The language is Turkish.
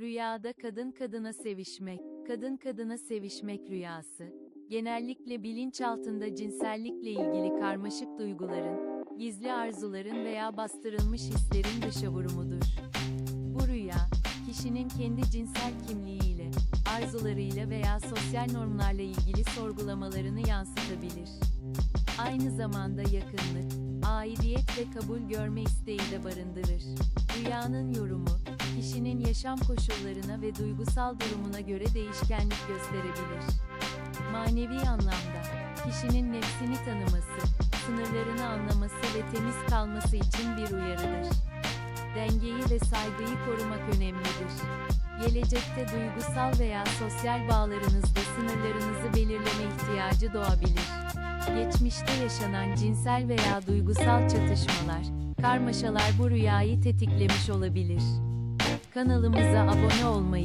Rüyada kadın kadına sevişmek, kadın kadına sevişmek rüyası, genellikle bilinçaltında cinsellikle ilgili karmaşık duyguların, gizli arzuların veya bastırılmış hislerin dışa vurumudur. Bu rüya, kişinin kendi cinsel kimliğiyle, arzularıyla veya sosyal normlarla ilgili sorgulamalarını yansıtabilir. Aynı zamanda yakınlık, aidiyet ve kabul görme isteği de barındırır. Yaşam koşullarına ve duygusal durumuna göre değişkenlik gösterebilir. Manevi anlamda, kişinin nefsini tanıması, sınırlarını anlaması ve temiz kalması için bir uyarıdır. Dengeyi ve saygıyı korumak önemlidir. Gelecekte duygusal veya sosyal bağlarınızda sınırlarınızı belirleme ihtiyacı doğabilir. Geçmişte yaşanan cinsel veya duygusal çatışmalar, karmaşalar bu rüyayı tetiklemiş olabilir. Kanalımıza abone olmayı